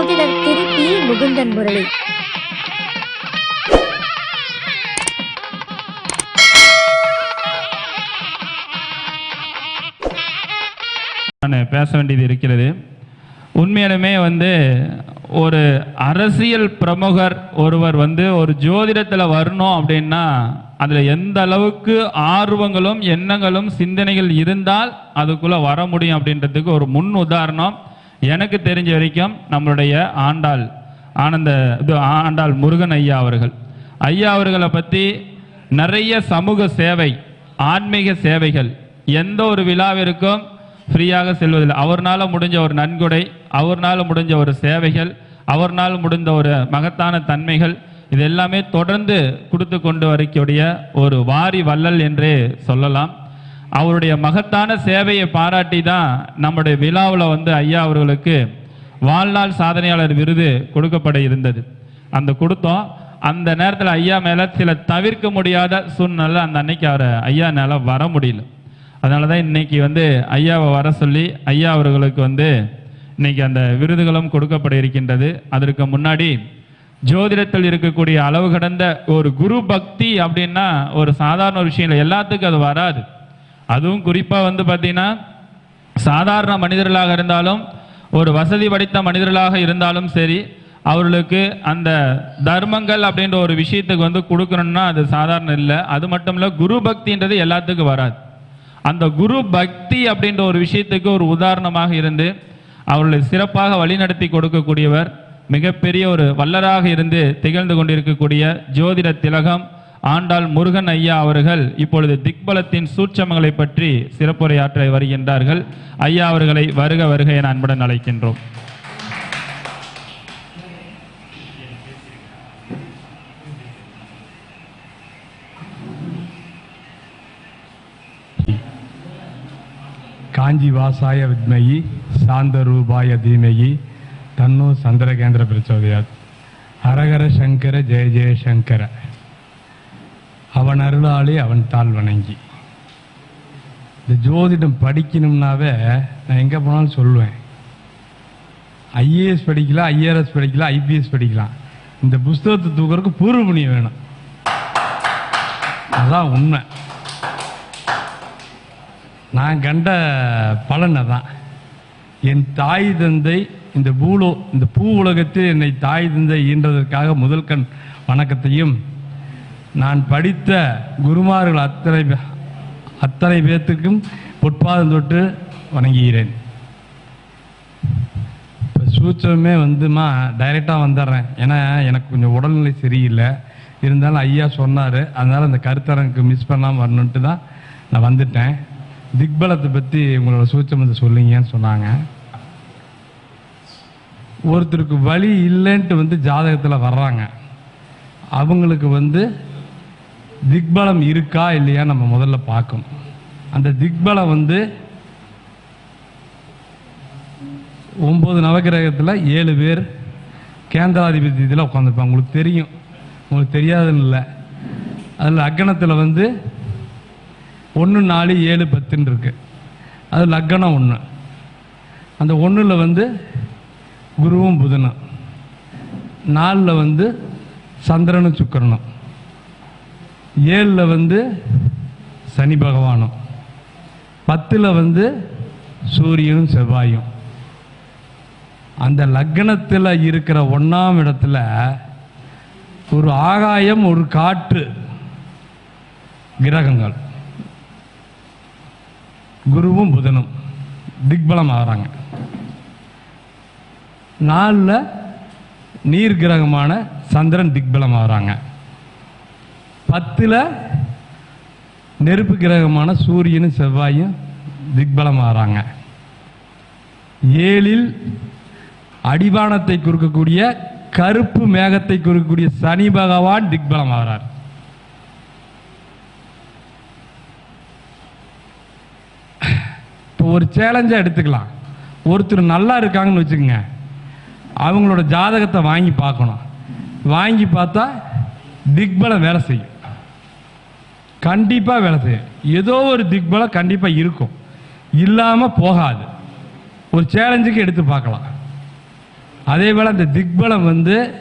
ஜோதிடர் திருப்பி முகுந்தன் முரளி. நான் பேச வேண்டியது இருக்கிறது. உண்மையிலுமே வந்து ஒரு அரசியல் பிரமுகர் ஒருவர் வந்து ஒரு ஜோதிடத்தில் வரணும் அப்படின்னா அதில் எந்த அளவுக்கு ஆர்வங்களும் எண்ணங்களும் சிந்தனைகள் இருந்தால் அதுக்குள்ளே வர முடியும் அப்படின்றதுக்கு ஒரு முன் உதாரணம். எனக்கு தெரிஞ்ச வரைக்கும் நம்மளுடைய ஆண்டாள் ஆனந்த இது ஆண்டாள் முருகன் ஐயா அவர்கள். ஐயா அவர்களை பற்றி நிறைய சமூக சேவை ஆன்மீக சேவைகள் எந்த ஒரு விழாவிற்கும் ஃப்ரீயாக செல்வதில்லை. அவர்னால முடிஞ்ச ஒரு நன்கொடை அவர்னால் முடிஞ்ச ஒரு சேவைகள் அவர்னால் முடிந்த ஒரு மகத்தான தன்மைகள் இது எல்லாமே தொடர்ந்து கொடுத்து கொண்டு வரக்கூடிய ஒரு வாரி வள்ளல் என்றே சொல்லலாம். அவருடைய மகத்தான சேவையை பாராட்டி தான் நம்முடைய விழாவில் வந்து ஐயா அவர்களுக்கு வாழ்நாள் சாதனையாளர் விருது கொடுக்கப்பட இருந்தது. அந்த கொடுத்தோம். அந்த நேரத்தில் ஐயா மேலே சில தவிர்க்க முடியாத சூழ்நிலை அந்த அன்னைக்கு அவரை ஐயானால வர முடியல. அதனால தான் இன்னைக்கு வந்து ஐயாவை வர சொல்லி ஐயா அவர்களுக்கு வந்து இன்னைக்கு அந்த விருதுகளும் கொடுக்கப்பட இருக்கின்றது. அதற்கு முன்னாடி ஜோதிடத்தில் இருக்கக்கூடிய அளவு கடந்த ஒரு குரு பக்தி அப்படின்னா ஒரு சாதாரண ஒரு விஷயம் இல்லை எல்லாத்துக்கும் அது வராது. அதுவும் குறிப்பாக வந்து பார்த்தீங்கன்னா சாதாரண மனிதர்களாக இருந்தாலும் ஒரு வசதி படைத்த மனிதர்களாக இருந்தாலும் சரி அவர்களுக்கு அந்த தர்மங்கள் அப்படின்ற ஒரு விஷயத்துக்கு வந்து கொடுக்கணும்னா அது சாதாரண இல்லை. அது மட்டும் இல்லை குரு பக்தின்றது எல்லாத்துக்கும் வராது. அந்த குரு பக்தி அப்படின்ற ஒரு விஷயத்துக்கு ஒரு உதாரணமாக இருந்து அவர்களை சிறப்பாக வழிநடத்தி கொடுக்கக்கூடியவர் மிகப்பெரிய ஒரு வல்லராக இருந்து திகழ்ந்து கொண்டிருக்கக்கூடிய ஜோதிட திலகம் ஆண்டாள் முருகன் ஐயா அவர்கள் இப்பொழுது திக்பலத்தின் சூட்சமங்களை பற்றி சிறப்புரையாற்ற வருகின்றார்கள். ஐயா அவர்களை வருக வருக என அன்புடன் அழைக்கின்றோம். காஞ்சி வாசாய வித்மயி சாந்த ரூபாய தீமயி தன்னு சந்திரகேந்திர பிரச்சோதயாத். ஹரஹர சங்கர ஜெய ஜெய சங்கர. அவன் அருளாளி அவன் தாழ் வணங்கி. இந்த ஜோதிடம் படிக்கணும்னாவே நான் எங்கே போனாலும் சொல்லுவேன். ஐஏஎஸ் படிக்கலாம் ஐஆர்எஸ் படிக்கலாம் ஐபிஎஸ் படிக்கலாம். இந்த புஸ்தகத்தை தூக்குறதுக்கு பூர்வ புண்ணியம் வேணும். அதான் உண்மை. நான் கண்ட பலன் அதான். என் தாய் தந்தை இந்த பூலோ இந்த பூ உலகத்தில் என்னை தாய் தந்தை ஈன்றதற்காக முதல் கண் வணக்கத்தையும் நான் படித்த குருமார்கள் அத்தனை பே- அத்தனை பேர்த்துக்கும் பொற்பாதம் தொட்டு வணங்குகிறேன். இப்போ சூச்சமே வந்துமா டைரெக்டாக வந்துடுறேன். ஏன்னா எனக்கு கொஞ்சம் உடல்நிலை சரியில்லை. இருந்தாலும் ஐயா சொன்னார். அதனால் அந்த கருத்தரங்குக்கு மிஸ் பண்ணாமல் வரணுன்ட்டு தான் நான் வந்துட்டேன். திக்பலத்தை பற்றி உங்களோட சூச்சமத்தை சொல்லுங்கன்னு சொன்னாங்க. ஒருத்தருக்கு வழி இல்லைன்ட்டு வந்து ஜாதகத்தில் வர்றாங்க. அவங்களுக்கு வந்து திக்பலம் இருக்கா இல்லையா நம்ம முதல்ல பார்க்கணும். அந்த திக்பலம் வந்து ஒம்பது நவகிரகத்தில் ஏழு பேர் கேந்திராதிபதி இதில் உட்காந்துருப்பாங்க உங்களுக்கு தெரியும். உங்களுக்கு தெரியாதுன்னு இல்லை. அதில் லக்கணத்தில் வந்து ஒன்று நாலு ஏழு பத்துன்னு இருக்கு. அது லக்கணம் ஒன்று அந்த ஒன்றில் வந்து குருவும் புதனும். நாலில் வந்து சந்திரனும் சுக்கிரனும். ஏழில் வந்து சனி பகவானும் பத்தில் வந்து சூரியனும் செவ்வாயும். அந்த லக்னத்தில் இருக்கிற ஒன்றாம் இடத்துல ஒரு ஆகாயம் ஒரு காற்று கிரகங்கள். குருவும் புதனும் திக்பலம் ஆகிறாங்க. நாலில் நீர் கிரகமான சந்திரன் திக்பலம் ஆகிறாங்க. பத்தில் நெருப்பு கிரகமான சூரியனும் செவ்வாயும் திக்பலம் ஆகிறாங்க ஏழில் அடிவானத்தை குறுக்கக்கூடிய கருப்பு மேகத்தை குறுக்கக்கூடிய சனி பகவான் திக்பலம் ஆகிறார் இப்போ ஒரு சேலஞ்சாக எடுத்துக்கலாம். ஒருத்தர் நல்லா இருக்காங்கன்னு வச்சுக்கோங்க. அவங்களோட ஜாதகத்தை வாங்கி பார்க்கணும். வாங்கி பார்த்தா திக்பலம் வேலை செய்யும். கண்டிப்பாக வேலை செய்யும். ஏதோ ஒரு திக்பலம் கண்டிப்பாக இருக்கும். இல்லாமல் போகாது. ஒரு சேலஞ்சுக்கு எடுத்து பார்க்கலாம். அதே போல் அந்த திக்பலம் வந்து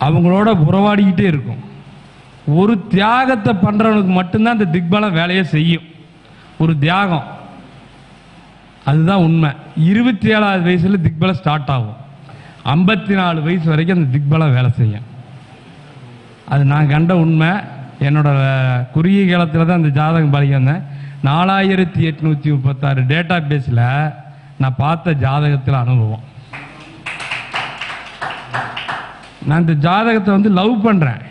அவங்களோட உறவாடிக்கிட்டே இருக்கும். ஒரு தியாகத்தை பண்ணுறவனுக்கு மட்டும்தான் அந்த திக்பலம் வேலையை செய்யும். ஒரு தியாகம். அதுதான் உண்மை. இருபத்தி ஏழாவது வயசில் திக்பலம் ஸ்டார்ட் ஆகும். ஐம்பத்தி நாலு வயசு வரைக்கும் அந்த திக்பலம் வேலை செய்யும். அது நான் கண்ட உண்மை. என்னோட குறுகிய காலத்தில் தான் அந்த ஜாதகம் படிக்க வந்தேன். நாலாயிரத்தி எட்நூற்றி முப்பத்தாறு டேட்டா பேஸில் நான் பார்த்த ஜாதகத்தில் அனுபவம். நான் இந்த ஜாதகத்தை வந்து லவ் பண்ணுறேன்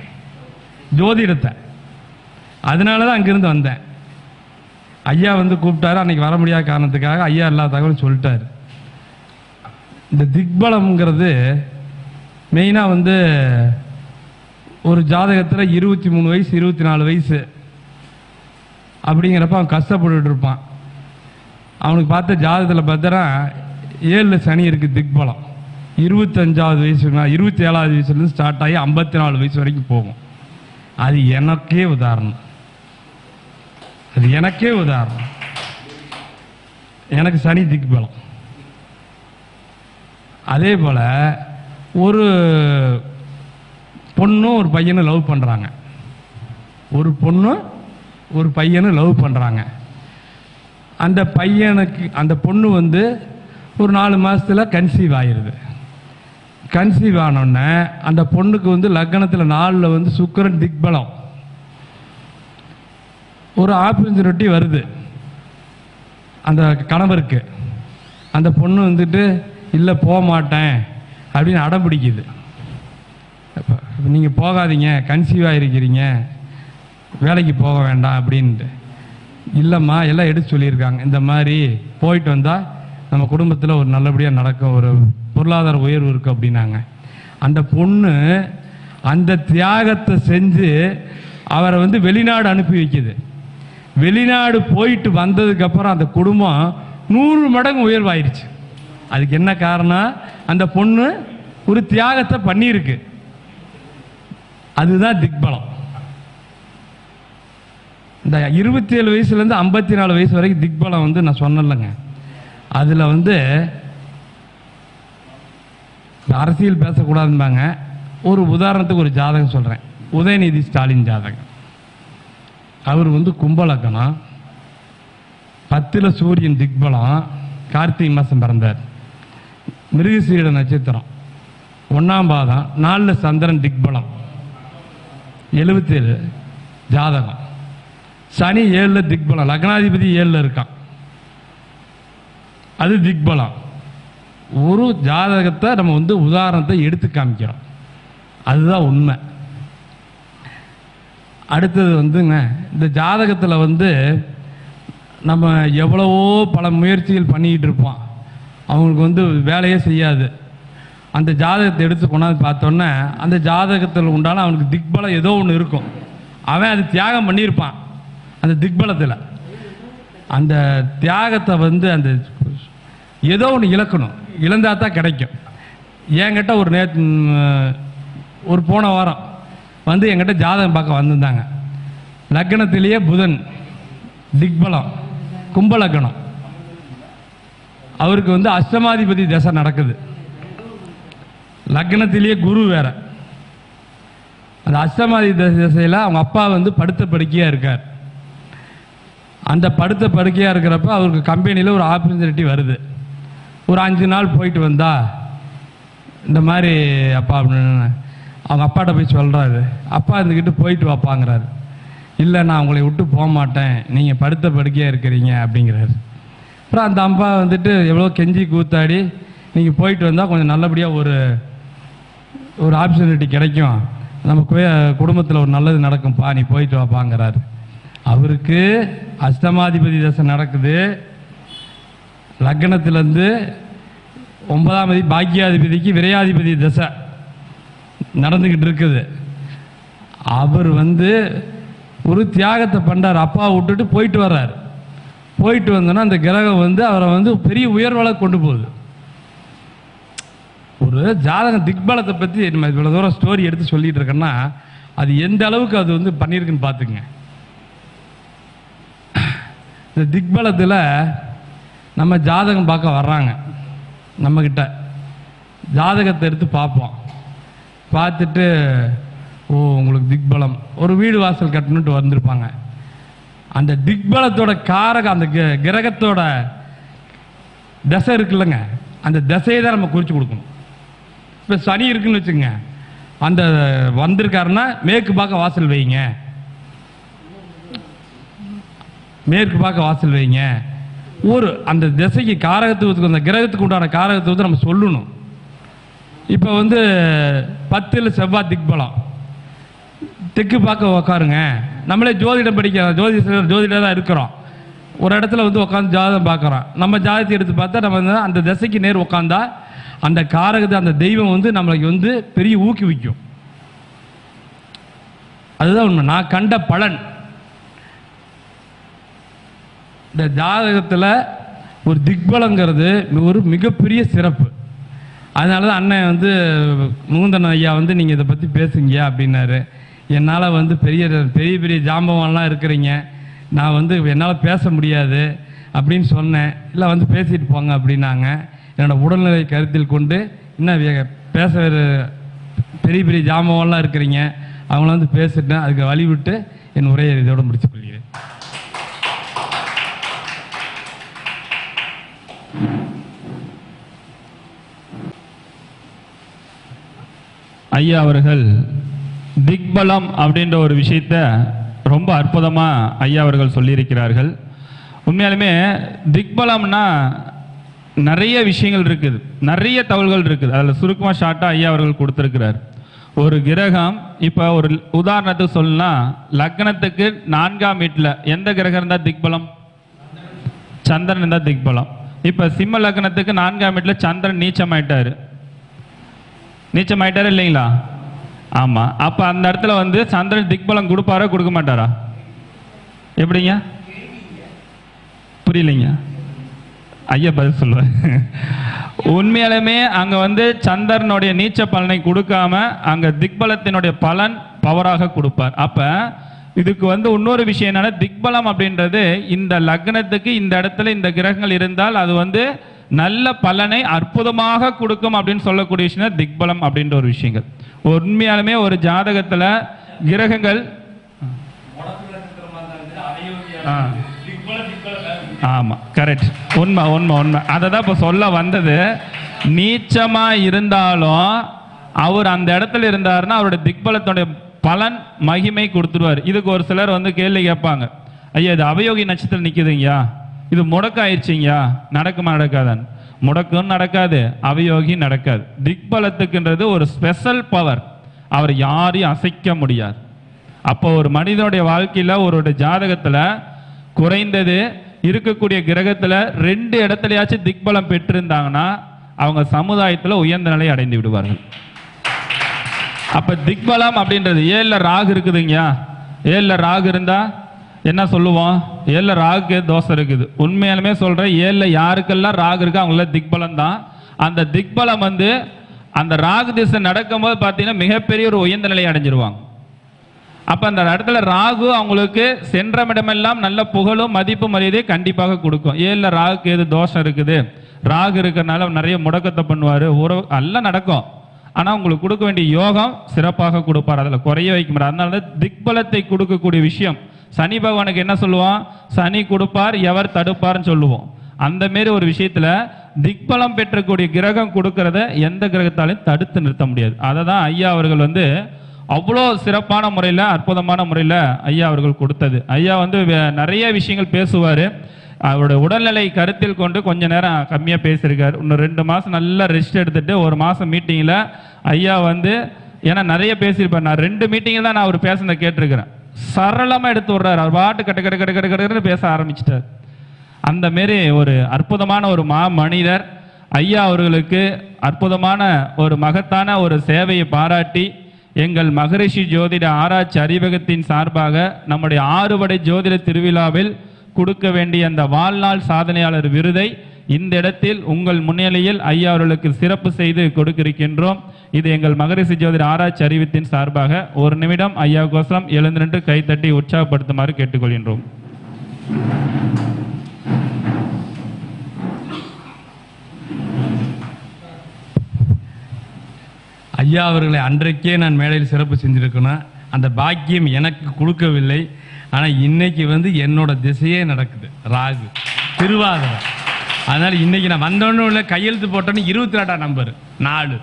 ஜோதிடத்தை. அதனால தான் அங்கிருந்து வந்தேன். ஐயா வந்து கூப்பிட்டாரு அன்னைக்கு வர முடியாத காரணத்துக்காக ஐயா எல்லா தகவலும் சொல்லிட்டாரு. இந்த திக்பலம்ங்கிறது மெயினாக வந்து ஒரு ஜாதகத்தில் இருபத்தி மூணு வயசு இருபத்தி நாலு வயசு. அப்படிங்கிறப்ப அவன் கஷ்டப்பட்டுட்டு இருப்பான். அவனுக்கு பார்த்த ஜாதகத்தில் பார்த்தனா ஏழில் சனி இருக்குது திக்பலம் இருபத்தஞ்சாவது வயசு இருபத்தி ஏழாவது வயசுலேருந்து ஸ்டார்ட் ஆகி ஐம்பத்தி நாலு வயசு வரைக்கும் போகும். அது எனக்கே உதாரணம். அது எனக்கே உதாரணம். எனக்கு சனி திக்பலம் அதே போல் ஒரு பொண்ணும் ஒரு பையனை லவ் பண்ணுறாங்க ஒரு பொண்ணும் ஒரு பையனை லவ் பண்ணுறாங்க அந்த பையனுக்கு அந்த பொண்ணு வந்து ஒரு நாலு மாதத்தில் கன்சீவ் ஆயிடுது கன்சீவ் ஆனோடனே அந்த பொண்ணுக்கு வந்து லக்னத்தில் நாளில் வந்து சுக்கரன் திக்பலம். ஒரு ஆப்பர்ச்சுனிட்டி வருது. அந்த கணவருக்கு. அந்த பொண்ணு வந்துட்டு இல்லை போக மாட்டேன் அப்படின்னு அடம் பிடிக்குது. நீங்கள் போகாதீங்க கன்சீவ் ஆகிருக்கிறீங்க வேலைக்கு போக வேண்டாம் அப்படின்ட்டு. இல்லைம்மா எல்லாம் எடுத்து சொல்லியிருக்காங்க. இந்த மாதிரி போயிட்டு வந்தால் நம்ம குடும்பத்தில் ஒரு நல்லபடியாக நடக்கும் ஒரு பொருளாதார உயர்வு இருக்குது அப்படின்னாங்க. அந்த பொண்ணு அந்த தியாகத்தை செஞ்சு அவரை வந்து வெளிநாடு அனுப்பி வைக்குது. வெளிநாடு போயிட்டு வந்ததுக்கப்புறம் அந்த குடும்பம் நூறு மடங்கு உயர்வாயிருச்சு. அதுக்கு என்ன காரணம்? அந்த பொண்ணு ஒரு தியாகத்தை பண்ணியிருக்கு. அதுதான் திக்பலம். இந்த இருபத்தி ஏழு வயசுலேருந்து ஐம்பத்தி நாலு வயசு வரைக்கும் திக்பலம் வந்து நான் சொன்னலைங்க அதில் வந்து அரசியல் பேசக்கூடாதும்பாங்க. ஒரு உதாரணத்துக்கு ஒரு ஜாதகம் சொல்கிறேன் உதயநிதி ஸ்டாலின் ஜாதகம். அவர் வந்து கும்பலக்கணம். பத்தில் சூரியன் திக்பலம். கார்த்திகை மாதம் பிறந்தார். மிருகசீட நட்சத்திரம். ஒன்றாம் பாதம். நாலில் சந்திரன் திக்பலம். எழுபத்தேழு ஜாதகம். சனி ஏழில் திக்பலம் லக்னாதிபதி ஏழில் இருக்கான். அது திக்பலம் ஒரு ஜாதகத்தை நம்ம வந்து உதாரணத்தை எடுத்து காமிக்கிறோம். அதுதான் உண்மை. அடுத்தது வந்துங்க இந்த ஜாதகத்தில் வந்து நம்ம எவ்வளவோ பல முயற்சிகள் பண்ணிக்கிட்டு இருப்போம். அவங்களுக்கு வந்து வேலையே செய்யாது. அந்த ஜாதகத்தை எடுத்து கொண்டாந்து பார்த்தோன்னே அந்த ஜாதகத்தில் உண்டான அவனுக்கு திக்பலம் ஏதோ ஒன்று இருக்கும். அவன் அது தியாகம் பண்ணியிருப்பான் அந்த திக்பலத்தில். அந்த தியாகத்தை வந்து அந்த ஏதோ ஒன்று இழக்கணும். இழந்தால் தான் கிடைக்கும். என்கிட்ட ஒரு நே ஒரு போன வாரம் வந்து என்கிட்ட ஜாதகம் பார்க்க வந்திருந்தாங்க. லக்னத்திலேயே புதன் திக்பலம் கும்பலக்கணம். அவருக்கு வந்து அஷ்டமாதிபதி தசை நடக்குது. லக்னத்திலேயே குரு வேற. அந்த அஷ்டமாதி திசையில் அவங்க அப்பா வந்து படுத்த படுக்கையாக இருக்கார். அந்த படுத்த படுக்கையாக இருக்கிறப்ப அவருக்கு கம்பெனியில் ஒரு ஆப்பர்ச்சுனிட்டி வருது. ஒரு அஞ்சு நாள் போயிட்டு வந்தா இந்த மாதிரி அப்பா அப்படின்னு அவங்க அப்பாட்ட போய் சொல்கிறாரு அப்பா இருந்துக்கிட்டு போயிட்டு வாப்பாங்கிறாரு. இல்லை நான் உங்களை விட்டு போக மாட்டேன். நீங்கள் படுத்த படுக்கையாக இருக்கிறீங்க அப்படிங்கிறாரு. அப்புறம் அந்த அம்மா வந்துட்டு எவ்வளோ கெஞ்சி கூத்தாடி நீங்கள் போயிட்டு வந்தால் கொஞ்சம் நல்லபடியாக ஒரு ஒரு ஆப்பர்ச்சுனிட்டி கிடைக்கும். நம்ம குடும்பத்தில் ஒரு நல்லது நடக்கும்ப்பா நீ போயிட்டு வாப்பாங்கிறாரு அவருக்கு அஷ்டமாதிபதி தசை நடக்குது. லக்னத்திலேருந்து ஒன்பதாம் தேதி பாக்கியாதிபதிக்கு விரையாதிபதி தசை நடந்துக்கிட்டு இருக்குது. அவர் வந்து ஒரு தியாகத்தை பண்ணார் அப்பா விட்டுட்டு போயிட்டு வர்றார். போயிட்டு வந்தோன்னா அந்த கிரகம் வந்து அவரை வந்து பெரிய உயர்வலை கொண்டு போகுது. ஒரு ஜாதகம் திக்பலத்தை பற்றி நம்ம இவ்வளோ தூரம் ஸ்டோரி எடுத்து சொல்லிட்டு இருக்கேன்னா அது எந்த அளவுக்கு அது வந்து பண்ணியிருக்குன்னு பார்த்துங்க இந்த திக்பலத்தில் நம்ம ஜாதகம் பார்க்க வர்றாங்க. நம்மக்கிட்ட ஜாதகத்தை எடுத்து பார்ப்போம். பார்த்துட்டு ஓ உங்களுக்கு திக்பலம். ஒரு வீடு வாசல் கட்டணுன்ட்டு வந்திருப்பாங்க. அந்த திக்பலத்தோட காரக அந்த கிரகத்தோட தசை இருக்குல்லங்க. அந்த தசையை தான் நம்ம குறித்து கொடுக்கணும். இப்போ சனி இருக்குன்னு வச்சுங்க அந்த வந்திருக்காருன்னா மேற்கு பார்க்க வாசல் வைங்க. மேற்கு பார்க்க வாசல் வைங்க. ஒரு அந்த திசைக்கு காரகத்துவத்துக்கு அந்த கிரகத்துக்கு உண்டான காரகத்துவத்தை நம்ம சொல்லணும். இப்போ வந்து பத்தில் செவ்வாய் திக்பலம் தெற்கு பார்க்க உக்காருங்க. நம்மளே ஜோதிடம் படிக்கிறோம் ஜோதி ஜோதிடராக தான் இருக்கிறோம். ஒரு இடத்துல வந்து உட்காந்து ஜாதகம் பார்க்குறோம் நம்ம ஜாதகத்தை எடுத்து பார்த்தா நம்ம அந்த திசைக்கு நேர் உட்காந்தா அந்த காரகத்தை அந்த தெய்வம் வந்து நம்மளுக்கு வந்து பெரிய ஊக்குவிக்கும். அதுதான் உண்மை. நான் கண்ட பலன். இந்த ஜாதகத்தில் ஒரு திக்பலங்கிறது ஒரு மிகப்பெரிய சிறப்பு. அதனால தான் அண்ணன் வந்து முகுந்தன் ஐயா வந்து நீங்கள் இதை பற்றி பேசுங்க அப்படின்னாரு. என்னால் வந்து பெரிய பெரிய பெரிய ஜாம்பவன்லாம் இருக்கிறீங்க. நான் வந்து என்னால் பேச முடியாது அப்படின்னு சொன்னேன். இல்லை வந்து பேசிட்டு போங்க அப்படின்னாங்க. என்னோட உடல்நிலை கருத்தில் கொண்டு இன்னும் பேச பெரிய பெரிய ஜாமவெல்லாம் இருக்கிறீங்க. அவங்கள வந்து பேசிட்டேன். அதுக்கு வழி விட்டு என் உரையை இதோட முடிச்சு கொள்கிறேன். ஐயா அவர்கள் திக்பலம் அப்படின்ற ஒரு விஷயத்த ரொம்ப அற்புதமாக ஐயா அவர்கள் சொல்லியிருக்கிறார்கள். உண்மையாலுமே திக்பலம்னா நிறைய விஷயங்கள் இருக்குது. நிறைய தகவல்கள் இருக்குது. அதில் சுருக்கமாக ஷார்ட்டாக ஐயா அவர்கள் கொடுத்துருக்கிறார். ஒரு கிரகம் இப்போ ஒரு உதாரணத்துக்கு சொல்லலாம் லக்னத்துக்கு நான்காம் வீட்டில் எந்த கிரகம் இருந்தால் திக்பலம் சந்திரன் இருந்தால் திக்பலம் இப்போ சிம்ம லக்னத்துக்கு நான்காம் வீட்டில் சந்திரன் நீச்சமாயிட்டாரு. நீச்சம் இல்லைங்களா? ஆமாம் அப்போ அந்த இடத்துல வந்து சந்திரன் திக்பலம் கொடுப்பாரா கொடுக்க மாட்டாரா? எப்படிங்க? புரியலைங்க. ஐயா பதில் சொல்லுவேன் உண்மையாலுமே அங்கே வந்து சந்திரனுடைய நீச்ச பலனை கொடுக்காம அங்கே திக்பலத்தினுடைய பலன் பவராக கொடுப்பார். அப்போ இதுக்கு வந்து இன்னொரு விஷயம் என்னன்னா திக்பலம் அப்படின்றது இந்த லக்னத்துக்கு இந்த இடத்துல இந்த கிரகங்கள் இருந்தால் அது வந்து நல்ல பலனை அற்புதமாக கொடுக்கும் அப்படின்னு சொல்லக்கூடிய விஷயம் திக்பலம் அப்படின்ற ஒரு விஷயங்கள். உண்மையாலுமே ஒரு ஜாதகத்துல கிரகங்கள் ஆ. ஆமா கரெக்ட் உண்மை உண்மை உண்மை. அதை தான் இப்போ சொல்ல வந்தது. நீச்சமா இருந்தாலும் அவர் அந்த இடத்துல இருந்தாருன்னா அவருடைய திக்பலத்தோடைய பலன் மகிமை கொடுத்துருவார். இதுக்கு ஒரு சிலர் வந்து கேள்வி கேட்பாங்க. ஐயா இது அவயோகி நட்சத்திரம் நிற்குதுங்கய்யா இது முடக்காயிருச்சிங்கய்யா. நடக்குமா நடக்காதான் முடக்கம் நடக்காது அவயோகி நடக்காது. திக்பலத்துக்குன்றது ஒரு ஸ்பெஷல் பவர் அவர் யாரையும் அசைக்க முடியாது. அப்போ ஒரு மனிதனுடைய வாழ்க்கையில் ஒரு ஜாதகத்தில் குறைந்தது இருக்கக்கூடிய கிரகத்தில் ரெண்டு இடத்துலையாச்சும் திக்பலம் பெற்றிருந்தாங்கன்னா அவங்க சமுதாயத்தில் உயர்ந்த நிலை அடைந்து விடுவார்கள். அப்போ திக்பலம் அப்படின்றது ஏழில் ராகு இருக்குதுங்கயா ஏழில் ராகு இருந்தால் என்ன சொல்லுவோம்? ஏழில் ராகுக்கு தோசை இருக்குது. உண்மையாலுமே சொல்கிறேன் ஏழில் யாருக்கெல்லாம் ராகு இருக்கு அவங்கள திக்பலம் தான். அந்த திக்பலம் வந்து அந்த ராகு திசை நடக்கும்போது பார்த்தீங்கன்னா மிகப்பெரிய ஒரு உயர்ந்த நிலை அடைஞ்சிருவாங்க. அப்போ அந்த இடத்துல ராகு அவங்களுக்கு சென்றமிடமெல்லாம் நல்ல புகழும் மதிப்பு மரியாதை கண்டிப்பாக கொடுக்கும். ஏழில் ராகுக்கு எது தோஷம் இருக்குது? ராகு இருக்கிறனால நிறைய முடக்கத்தை பண்ணுவார். உறவு எல்லாம் நடக்கும். ஆனால் உங்களுக்கு கொடுக்க வேண்டிய யோகம் சிறப்பாக கொடுப்பார். அதில் குறைய வைக்க முடியாது. அதனால தான் திக்பலத்தை கொடுக்கக்கூடிய விஷயம். சனி பகவானுக்கு என்ன சொல்லுவோம் சனி கொடுப்பார் எவர் தடுப்பார்னு சொல்லுவோம். அந்த மாரி ஒரு விஷயத்துல திக்பலம் பெற்றக்கூடிய கிரகம் கொடுக்கறத எந்த கிரகத்தாலையும் தடுத்து நிறுத்த முடியாது. அதை தான் ஐயா அவர்கள் வந்து அவ்வளோ சிறப்பான முறையில் அற்புதமான முறையில் ஐயா அவர்கள் கொடுத்தது. ஐயா வந்து வே- நிறைய விஷயங்கள் பேசுவார். அவருடைய உடல்நிலை கருத்தில் கொண்டு கொஞ்ச நேரம் கம்மியாக பேசியிருக்காரு. இன்னும் ரெண்டு மாதம் நல்லா ரெஸ்ட் எடுத்துட்டு ஒரு மாதம் மீட்டிங்கில் ஐயா வந்து ஏன்னா நிறைய பேசியிருப்பார். நான் ரெண்டு மீட்டிங்கில் தான் நான் அவர் பேசுனதை கேட்டிருக்கிறேன். சரளமாக எடுத்து விடுறாரு. அவர் பாட்டு கட்டு கட்டு கட்டு கட்டு கட்டுன்னு பேச ஆரம்பிச்சிட்டார். அந்த மாரி ஒரு அற்புதமான ஒரு மா மனிதர் ஐயா அவர்களுக்கு அற்புதமான ஒரு மகத்தான ஒரு சேவையை பாராட்டி எங்கள் மகரிஷி ஜோதிட ஆராய்ச்சி அறிவகத்தின் சார்பாக நம்முடைய ஆறுபடை ஜோதிட திருவிழாவில் கொடுக்க வேண்டிய அந்த வாழ்நாள் சாதனையாளர் விருதை இந்த இடத்தில் உங்கள் முன்னிலையில் ஐயா அவர்களுக்கு சிறப்பு செய்து கொடுக்கிருக்கின்றோம். இது எங்கள் மகரிஷி ஜோதிட ஆராய்ச்சி அறிவித்தின் சார்பாக ஒரு நிமிடம் ஐயாவுக்கோசரம் எழுந்து நின்று கைத்தட்டி உற்சாகப்படுத்துமாறு கேட்டுக்கொள்கின்றோம். ஐயா அவர்களை அன்றைக்கே நான் மேடையில் சிறப்பு செஞ்சிருக்கணும் அந்த பாக்கியம் எனக்கு கொடுக்கவில்லை. ஆனால் இன்னைக்கு வந்து என்னோட திசையே நடக்குது. ராகு. திருவாதிரை. அதனால இன்னைக்கு நான் வந்தோன்னு உள்ள கையெழுத்து போட்டோன்னு இருபத்தி ரெண்டாம் நம்பர். நாலு.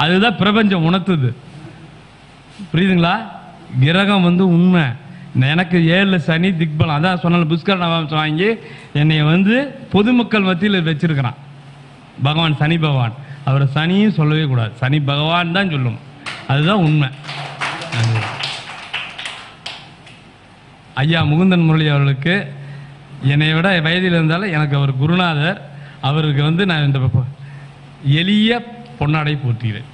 அதுதான் பிரபஞ்சம் உணர்த்துது. புரியுதுங்களா? கிரகம் வந்து உண்மை. எனக்கு ஏழு சனி திக்பலம் அதான் சொன்ன புஷ்கர் நவாம்சம் வாங்கி என்னை வந்து பொதுமக்கள் மத்தியில் வச்சிருக்கிறான். பகவான் சனி பகவான். அவரை சனியும் சொல்லவே கூடாது. சனி பகவான் தான் சொல்லும். அதுதான் உண்மை. ஐயா முகுந்தன் முரளி அவர்களுக்கு என்னை விட வயதில் இருந்தாலும் எனக்கு அவர் குருநாதர். அவருக்கு வந்து நான் இந்த ப- எளிய பொன்னாடை போற்றுகிறேன்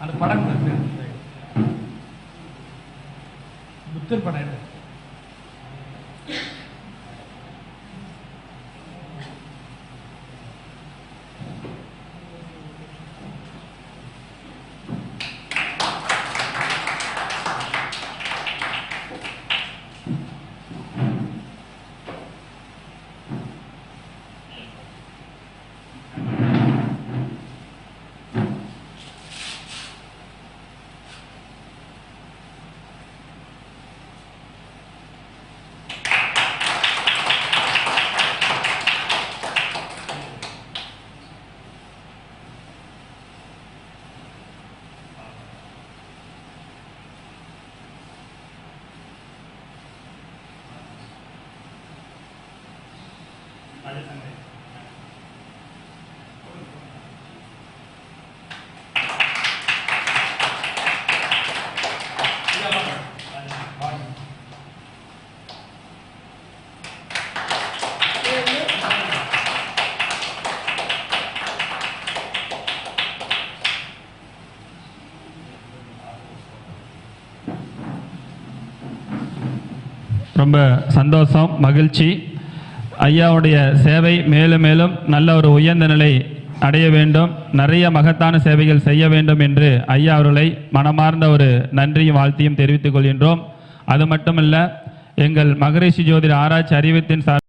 அந்த படம் புத்தர் படம் ரொம்ப சந்தோஷம் மகிழ்ச்சி. ஐயாவுடைய சேவை மேலும் மேலும் நல்ல ஒரு உயர்ந்த நிலை அடைய வேண்டும். நிறைய மகத்தான சேவைகள் செய்ய வேண்டும் என்று ஐயா அவர்களை மனமார்ந்த ஒரு நன்றியும் வாழ்த்தியும் தெரிவித்துக் கொள்கின்றோம். அது மட்டுமல்ல எங்கள் மகரிஷி ஜோதிட ஆராய்ச்சி அறிவித்தின் சார்